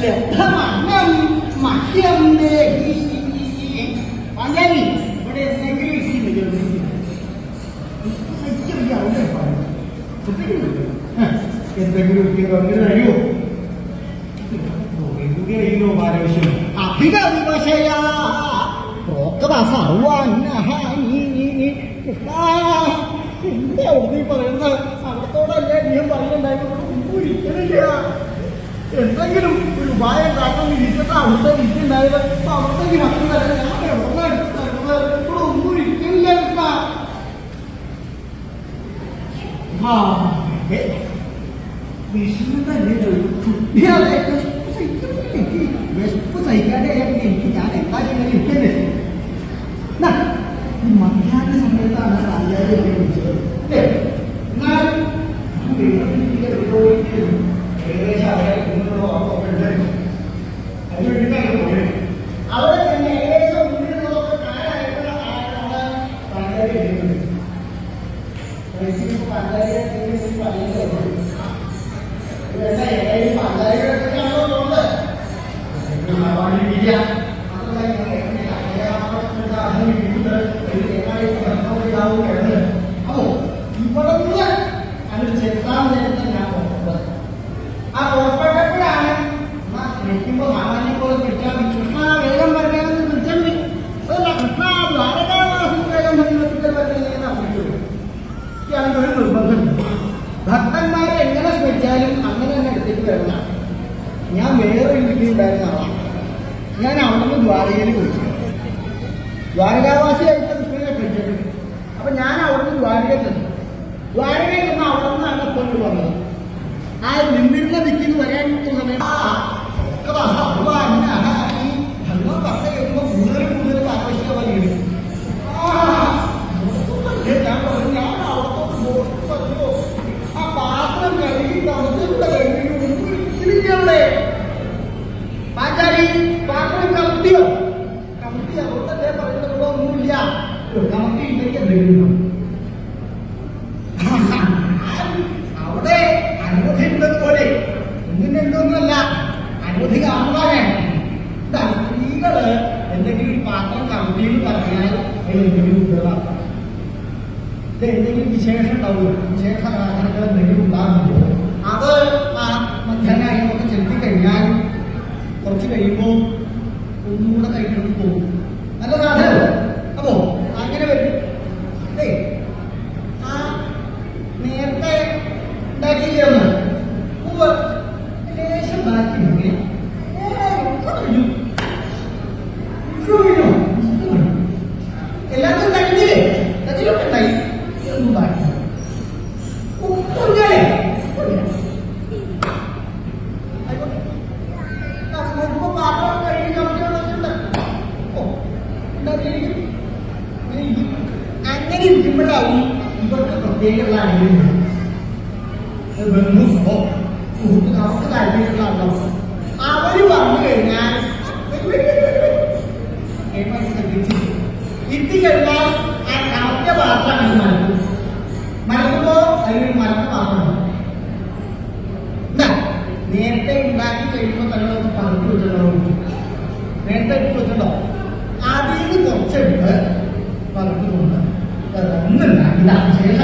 ലബ്ധമന്നം മഹ്യം ദേഹി. പാഞ്ചാലി ഇവിടെ എന്തെങ്കിലും. എന്തെങ്കിലും ഇരിക്കുന്നു അങ്ങനെ തരുമോ എന്തിനോ പാരവശ്യം അഭിനവിവശയാ പ്രോക്ത സർവാന്നഹാനി എന്താ അവിടെ പറയുന്നത് അവിടത്തോടല്ലേ നീ പറയുന്നുണ്ടായിരുന്നു ഒരിക്കലില്ല എന്തെങ്കിലും ഒരു ഉപായം കാരണം ഇരിക്കട്ടെ അവിടുത്തെ ഇരിക്കുന്നുണ്ടായത് അപ്പൊ അവിടുത്തെ ഭക്ഷണം തരാൻ ഞാൻ എവിടെ എടുത്ത് തരുന്നത് ഇവിടെ ഒന്നും ഇരിക്കില്ല കൃഷ്ണ ആ ഏ, വിഷ്ണു തന്നെ ചോദിച്ചു ഇയാളെ എനിക്ക് വിശപ്പ് സഹിക്കാതെ എനിക്ക് ഞാൻ എന്താ ചെയ്യുന്നത് അപ്പോ ഇവിടുന്ന് അത് ചെത്താൻ നേരത്തെ ഞാൻ പുറപ്പെട്ടത് ആ പുറപ്പെട്ടപ്പോഴാണ് നിൽക്കുമ്പോ മാമാനെ പോലെ വിളിച്ചാൽ കൃഷ്ണ വേഗം വരണമെന്ന് വിളിച്ചാൽ അതല്ല കൃഷ്ണ ദ്വാരകാവാസം വേഗം സമീപത്തിൽ വരണമെന്ന് വിളിച്ചത് ഇയാൾക്ക് ഒരു ഭക്തന്മാരെ എങ്ങനെ സ്മരിച്ചാലും അങ്ങനെ തന്നെ എടുത്തിട്ട് വരുന്ന ഞാൻ വേറെ വീട്ടിലുണ്ടായിരുന്ന ആളാണ്. ഞാൻ അവിടെ നിന്ന് ദ്വാരകയിൽ പോയി ദ്വാരകാവാസിയായിട്ട് കൃഷ്ണനെ ക്ഷണിച്ചിട്ടുണ്ട് അപ്പൊ ഞാൻ അവിടെ നിന്ന് ദ്വാരകയിൽ നിന്ന് അവിടെ നിന്നാണ് കൊണ്ട് വന്നത് ആ നിന്നിരുന്ന ദിക്കിന് വരാൻ സമയം ആ, ഒക്കെ ഭഗവാൻ വിശേഷം ഉണ്ടാവില്ല വിശേഷ കാരണങ്ങൾ എന്തെങ്കിലും ഉണ്ടാകുമ്പോൾ അത് ആ മധ്യാഹ്നമായി നമുക്ക് ചെലുത്തി കഴിഞ്ഞാൽ കുറച്ച് കഴിയുമ്പോൾ ഒന്നുകൂടെ കഴിക്കണം പോകും ഇരിക്കുമ്പോഴാവും ഇവർക്ക് പ്രത്യേകമുള്ള ആഗ്രഹങ്ങൾ ബന്ധുവോ സുഹൃത്ത് അവർക്ക് താല്പര്യമുള്ള ആളോ അവർ വന്നു കഴിഞ്ഞാൽ ഇത്തി കഴിഞ്ഞാൽ ആ കറക്റ്റ് പാത്രം അത് മലക്കും. മലക്കുമ്പോ അതിനൊരു മലക്ക പാത്രമാണ് നേരത്തെ ഉണ്ടാക്കി കഴിയുമ്പോൾ തന്നെ ഒന്ന് പങ്കു വെച്ചിട്ടുണ്ടാവും നേരത്തെ വെച്ചിട്ടുണ്ടോ അതിൽ നിന്ന് കുറച്ചെടുത്ത് Đảm chế.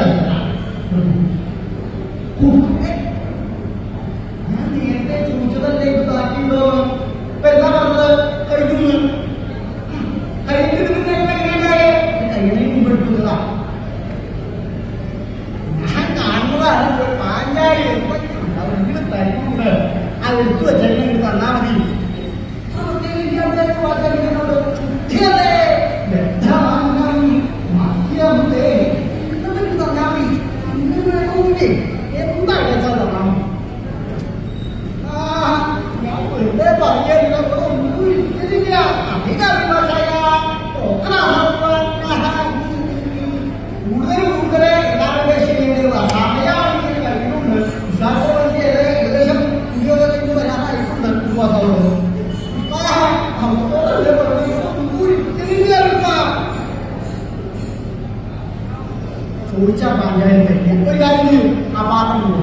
ஐயாயிரத்தி ஐநூறு ஐயாயிரத்தி நான் பார்க்கணும்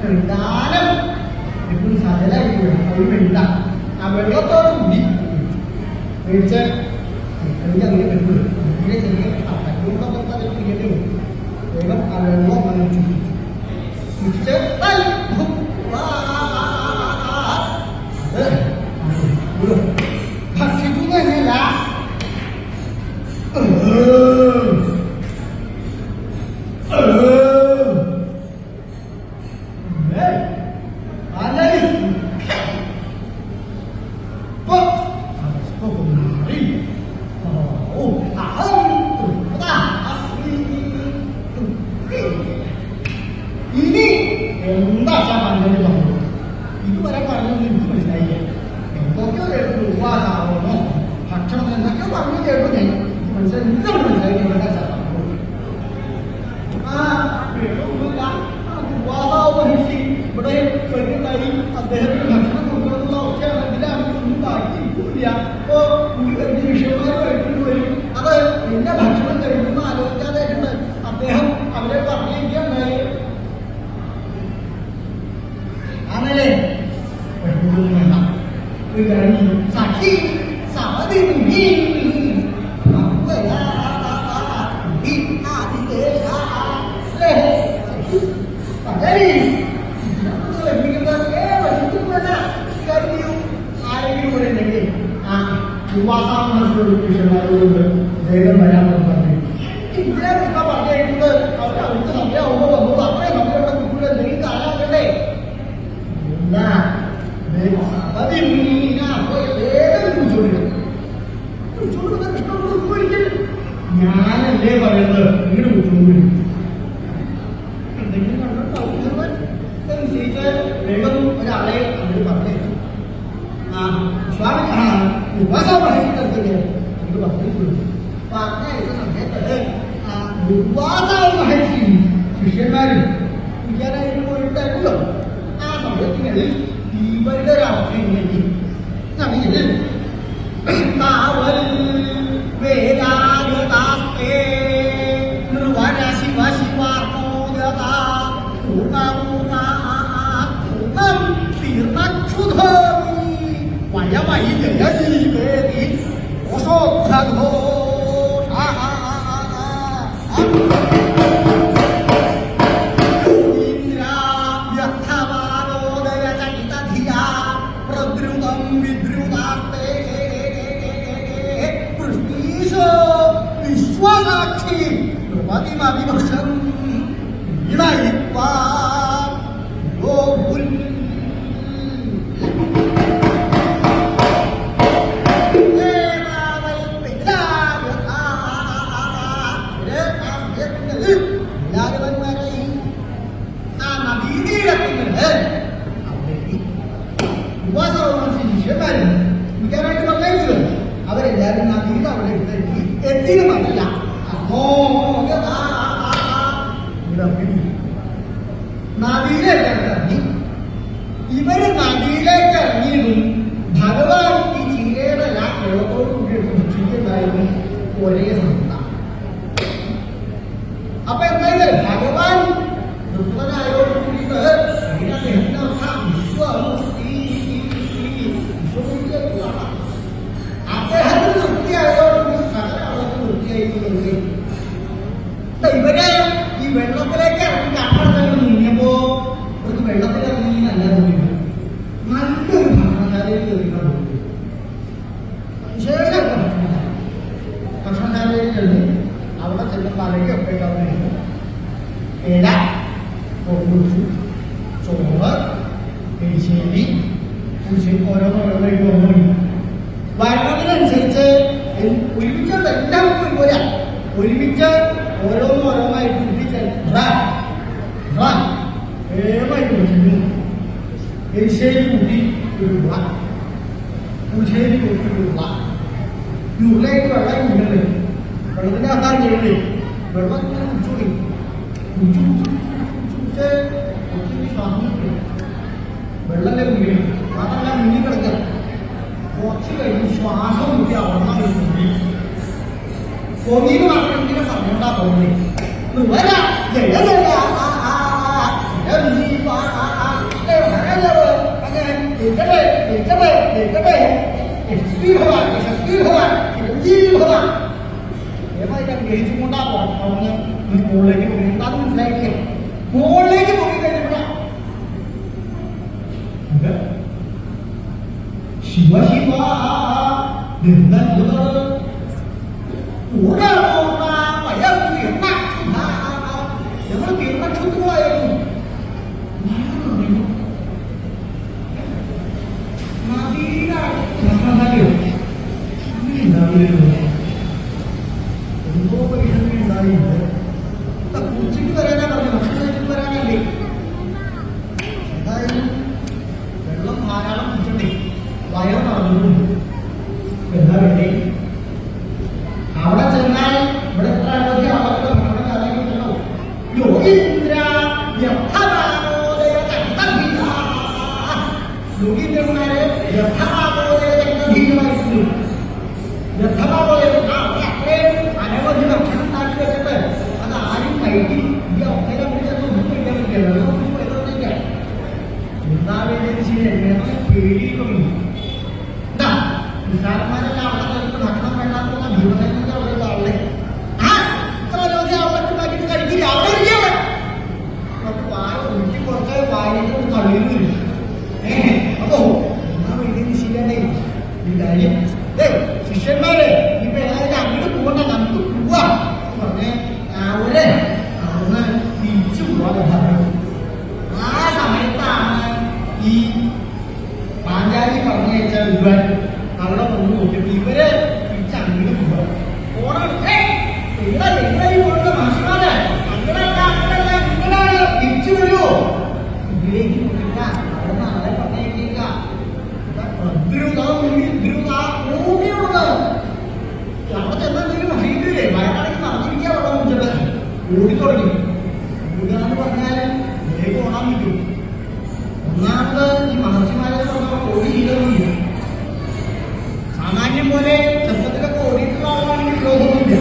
കഴിക്കാനും എപ്പോഴും സജലായിരിക്കും ഒരു വെണ്ട ആ. വെള്ളത്തോട് കൂടി. മേടിച്ച എനിക്ക് അങ്ങനെ പറ്റുള്ളൂ ചെറിയ ചെറിയ തട്ടക്കൂടൊക്കെ തന്നെ പിടിക്കേണ്ടി വരും വേഗം ആ വെള്ളം അങ്ങനെ ചുറ്റിച്ച് ആൾക്കാരെയും അദ്ദേഹത്തിന് ഭക്ഷണം കൊടുക്കണമെന്നുള്ള ഒക്കെയാണ് ഇതിലാക്കി കൂടിയ അപ്പോ വിഷയമായിട്ട് വരും? അത് എന്റെ ഭക്ഷണം കഴിക്കുമ്പോൾ ആലോചിക്കാതെ അദ്ദേഹം അവരെ പറഞ്ഞേക്കാൻ ആണല്ലേ? സഖി സമതി Ready? പാസ്സാക്കുന്ന സർട്ടിഫിക്കേഷൻ അതുകൊണ്ട് വേഗം വരാൻ রাখবো വിശ്വസാക്ഷി പ്രതിമ വിമർശം ഇണയിപ്പാ ഓ Hindi naman. thì đừng vì từ bữa എല്ലാം പോരാ. ഒരുമിച്ച് ഓരോന്നും ഓരോന്നായിട്ട് എരിശ്ശേരി കൂട്ടി ഒരു ബ്ല പൂശ്ശേരി കൂട്ടി ഒരു ബ്ല ഈ ഉരുളയിട്ട് വെള്ളം ഇങ്ങനെ വെള്ളത്തിന്റെ അകത്താണ് ഞെട്ടി വെള്ളം ഇങ്ങനെ കുടിച്ചു പോയി. കുടിച്ചു കുടിച്ച് കുറച്ച് ശ്വാസം വെള്ളമെല്ലാം മുങ്ങി അതെല്ലാം മുങ്ങി കിടക്കുക. കുറച്ച് കഴിഞ്ഞ് ശ്വാസം മുക്കി അവിടെ നിന്നാണ് ഗോവിന്ന് പറഞ്ഞെങ്കിലും സമയമുണ്ടാ തോന്നി ഗ്രഹിച്ചുകൊണ്ടാ പോകുന്നത് മുകളിലേക്ക് പോകുന്നുണ്ട് അത് മനസ്സിലാക്കിയ മുകളിലേക്ക് പോയി കഴിഞ്ഞാൽ ശിവ ശിവ Amen. അവിടെ വന്ന് ഇവരെ പോലെ ചെറുപ്പത്തിലൊക്കെ ഓടിയിട്ടുള്ള ആളാണെങ്കിൽ രോഗമൊന്നുമില്ല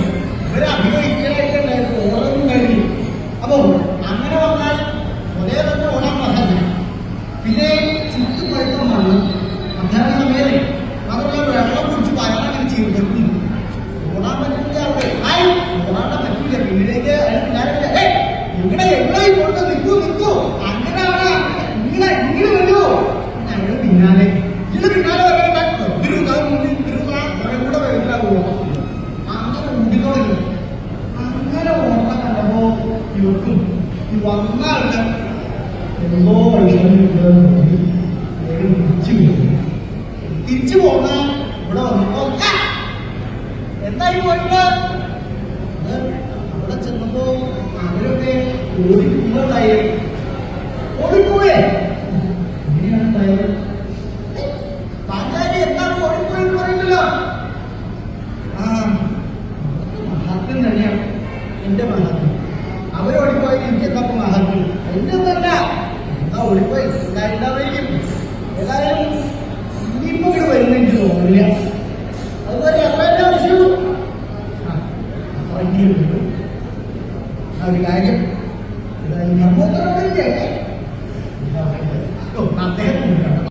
ഇവരെ അഭിനയിക്കും.